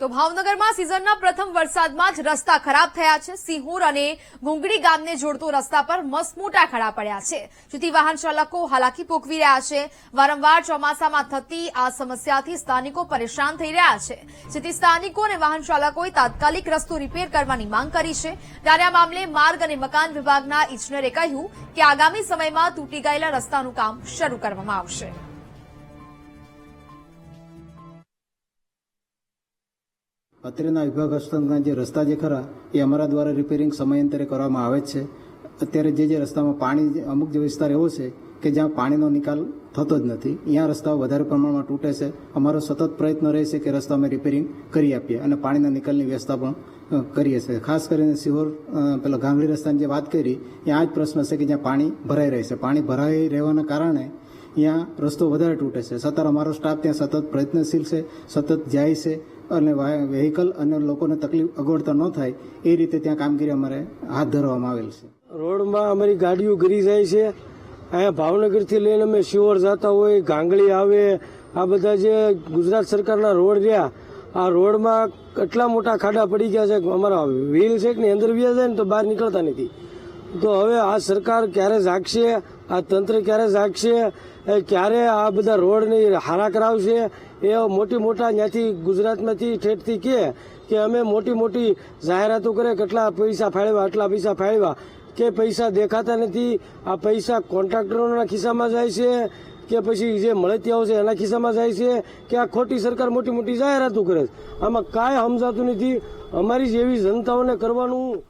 તો ભાવનગરમાં સિઝનના પ્રથમ વરસાદમાં જ રસ્તા ખરાબ થયા છે. સિંહોર અને ગુંગડી ગામને જોડતો રસ્તા પર મસમોટા ખડા પડ્યા છે. જેથી વાહન ચાલકો હાલાકી ભોગવી રહ્યા છે. વારંવાર ચોમાસામાં થતી આ સમસ્યાથી સ્થાનિકો પરેશાન થઈ રહ્યા છે. જેથી સ્થાનિકો અને વાહન ચાલકોએ તાત્કાલિક રસ્તો રિપેર કરવાની માંગ કરી છે. ત્યારે આ મામલે માર્ગ અને મકાન વિભાગના ઇજનેરે કહ્યું કે આગામી સમયમાં તૂટી ગયેલા રસ્તાનું કામ શરૂ કરવામાં આવશે. અત્રેના વિભાગ હસ્તકના જે રસ્તા જે ખરા, એ અમારા દ્વારા રિપેરિંગ સમયાંતરે કરવામાં આવે છે. અત્યારે જે જે રસ્તામાં પાણી અમુક જે વિસ્તાર એવો છે કે જ્યાં પાણીનો નિકાલ થતો જ નથી. ત્યાં રસ્તાઓ વધારે પ્રમાણમાં તૂટે છે. અમારો સતત પ્રયત્ન રહે છે કે રસ્તા અમે રિપેરિંગ કરી આપીએ અને પાણીના નિકાલની વ્યવસ્થા પણ કરીએ છીએ. ખાસ કરીને સિહોર પેલા ગાંગડી રસ્તાની જે વાત કરી, ત્યાં આ જ પ્રશ્ન છે કે જ્યાં પાણી ભરાઈ રહે છે. પાણી ભરાઈ રહેવાના કારણે ત્યાં રસ્તો વધારે તૂટે છે. સતત અમારો સ્ટાફ ત્યાં સતત પ્રયત્નશીલ છે, સતત જાય છે અને વેહિકલ અને લોકોને તકલીફ અગવડતા ન થાય, એ રીતે ત્યાં કામગીરી અમારે હાથ ધરવામાં આવેલ છે. રોડમાં અમારી ગાડીઓ ગરી જાય છે. અહીંયા ભાવનગરથી લઈને અમે શિવર જતા હોય, ગાંગળી આવે, આ બધા જે ગુજરાત સરકારના રોડ રહ્યા, આ રોડમાં કેટલા મોટા ખાડા પડી ગયા છે, અમારા વ્હીલ છે કે અંદર વ્યા જાય ને તો બહાર નીકળતા નથી. તો હવે આ સરકાર ક્યારે જાગશે? આ તંત્ર ક્યારે જાગશે? ક્યારે આ બધા રોડની હારા કરાવશે? એ મોટી મોટા ત્યાંથી ગુજરાતમાંથી ઠેઠથી કહે કે અમે મોટી મોટી જાહેરાતો કરે, કેટલા પૈસા ફાળવ્યા, આટલા પૈસા ફાળવ્યા? કે પૈસા દેખાતા નથી? આ પૈસા કોન્ટ્રાક્ટરોના ખિસ્સામાં જાય છે? કે પછી જે મળતિયાઓ છે એના ખિસ્સામાં જાય છે? કે આ ખોટી સરકાર મોટી મોટી જાહેરાતો કરે આમાં કાંઈ સમજાતું નથી. અમારી જેવી જનતાઓને કરવાનું